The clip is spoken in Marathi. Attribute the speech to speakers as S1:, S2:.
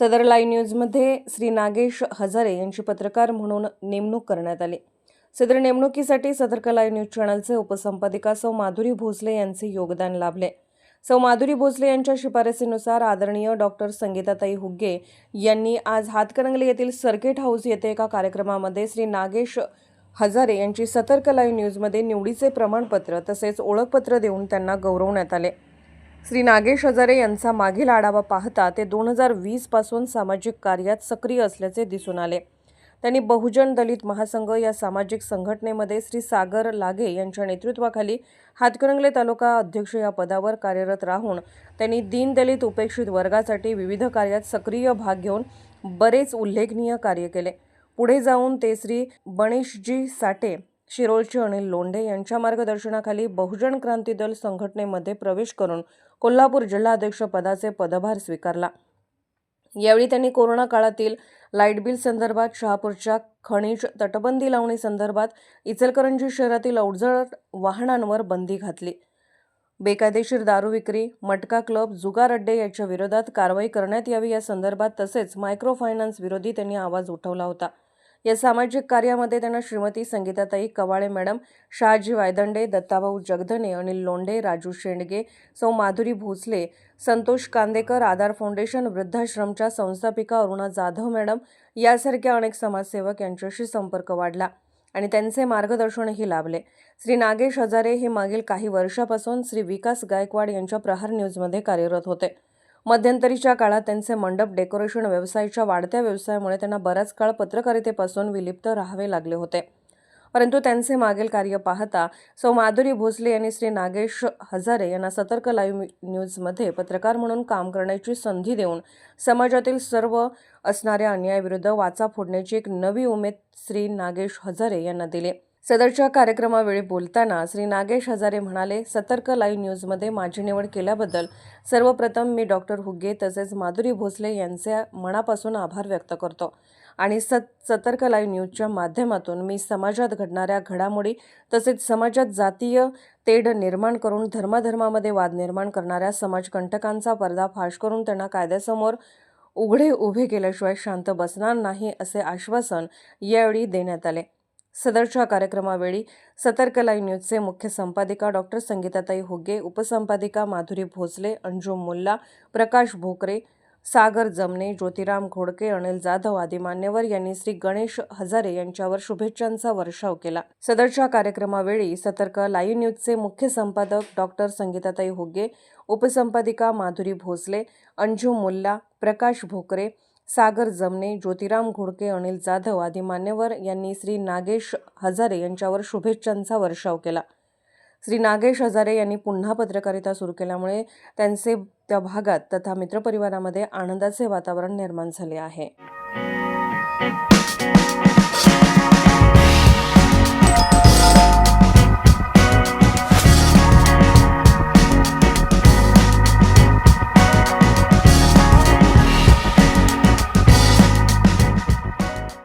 S1: सदर लाईव्ह न्यूजमध्ये श्री नागेश हजारे यांची पत्रकार म्हणून नेमणूक करण्यात आली. सदर नेमणुकीसाठी सदर लाईव्ह न्यूज चॅनलचे उपसंपादिका सौ माधुरी भोसले यांचे योगदान लाभले. सौ माधुरी भोसले यांच्या शिफारसीनुसार आदरणीय डॉक्टर संगीताताई हुग्गे यांनी आज हातकणंगले येथील सर्किट हाऊस येथे एका कार्यक्रमामध्ये श्री नागेश हजारे यांची सतर्क लाईव्ह न्यूजमध्ये निवडीचे प्रमाणपत्र तसेच ओळखपत्र देऊन त्यांना गौरवण्यात आले. श्री नागेश हजारे यांचा मागील आढावा पाहता ते दोन हजार वीसपासून सामाजिक कार्यात सक्रिय असल्याचे दिसून आले. त्यांनी बहुजन दलित महासंघ या सामाजिक संघटनेमध्ये श्री सागर लागे यांच्या नेतृत्वाखाली हातकणंगले तालुका अध्यक्ष या पदावर कार्यरत राहून त्यांनी दीनदलित उपेक्षित वर्गासाठी विविध कार्यात सक्रिय भाग घेऊन बरेच उल्लेखनीय कार्य केले. पुढे जाऊन ते श्री बणेशजी साठे शिरोळचे अनिल लोंढे यांच्या मार्गदर्शनाखाली बहुजन क्रांती दल संघटनेमध्ये प्रवेश करून कोल्हापूर जिल्हाध्यक्ष पदाचे पदभार स्वीकारला. यावेळी त्यांनी कोरोना काळातील लाइट बिल संदर्भात शहापूरच्या खनिज तटबंदी लावणी संदर्भात इचलकरंजी शहरातील अवजड वाहनांवर बंदी घातली. बेकायदेशीर दारू विक्री मटका क्लब जुगार अड्डे याच्या विरोधात कारवाई करण्यात यावी या संदर्भात तसेच मायक्रो फायनान्स विरोधी त्यांनी आवाज उठवला होता. या सामाजिक कार्यामध्ये त्यांना श्रीमती संगीताताई कवाळे मॅडम शहाजी वायदंडे दत्ताभाऊ जगधने अनिल लोंढे राजू शेंडगे सौ माधुरी भोसले संतोष कांदेकर आधार फाउंडेशन वृद्धाश्रमच्या संस्थापिका अरुणा जाधव मॅडम यासारख्या अनेक समाजसेवक यांच्याशी संपर्क वाढला आणि त्यांचे मार्गदर्शनही लाभले. श्री नागेश हजारे हे मागील काही वर्षापासून श्री विकास गायकवाड यांच्या प्रहार न्यूजमध्ये कार्यरत होते. मध्यंतरीच्या काळात त्यांचे मंडप डेकोरेशन व्यवसायाच्या वाढत्या व्यवसायामुळे त्यांना बराच काळ पत्रकारितेपासून विलिप्त राहावे लागले होते. परंतु त्यांचे मागील कार्य पाहता सौ माधुरी भोसले यांनी श्री नागेश हजारे यांना सतर्क लाईव्ह न्यूजमध्ये पत्रकार म्हणून काम करण्याची संधी देऊन समाजातील सर्व असणाऱ्या अन्यायाविरुद्ध वाचा फोडण्याची एक नवी उमेद श्री नागेश हजारे यांना दिली. सदरच्या कार्यक्रमावेळी बोलताना श्री नागेश हजारे म्हणाले सतर्क लाईव्ह न्यूजमध्ये माझी निवड केल्याबद्दल सर्वप्रथम मी डॉक्टर हुग्गे तसेच माधुरी भोसले यांचे मनापासून आभार व्यक्त करतो आणि सत सतर्क लाईव्ह न्यूजच्या माध्यमातून मी समाजात घडणाऱ्या घडामोडी तसेच समाजात जातीय तेढ निर्माण करून धर्माधर्मामध्ये वाद निर्माण करणाऱ्या समाजकंटकांचा पर्दाफाश करून त्यांना कायद्यासमोर उघडे उभे केल्याशिवाय शांत बसणार नाही असे आश्वासन यावेळी देण्यात आले. सदरच्या कार्यक्रमावेळी सतर्क लाईव्ह न्यूजचे मुख्य संपादिका डॉक्टर संगीताताई होगे उपसंपादिका माधुरी भोसले अंजुम मुल्ला प्रकाश भोकरे सागर जमने ज्योतिराम घोडके अनिल जाधव आदी मान्यवर यांनी श्री गणेश हजारे यांच्यावर शुभेच्छांचा वर्षाव केला. सदरच्या कार्यक्रमावेळी सतर्क लाईव्ह न्यूजचे मुख्य संपादक डॉक्टर संगीताताई होगे उपसंपादिका माधुरी भोसले अंजुम मुल्ला प्रकाश भोकरे सागर जमने ज्योतिराम घोडके अनिल जाधव आदी मान्यवर यांनी श्री नागेश हजारे यांच्यावर शुभेच्छांचा वर्षाव केला. श्री नागेश हजारे यांनी पुन्हा पत्रकारिता सुरू केल्यामुळे त्यांचे त्या भागात तथा मित्रपरिवारामध्ये आनंदाचे वातावरण निर्माण झाले आहे.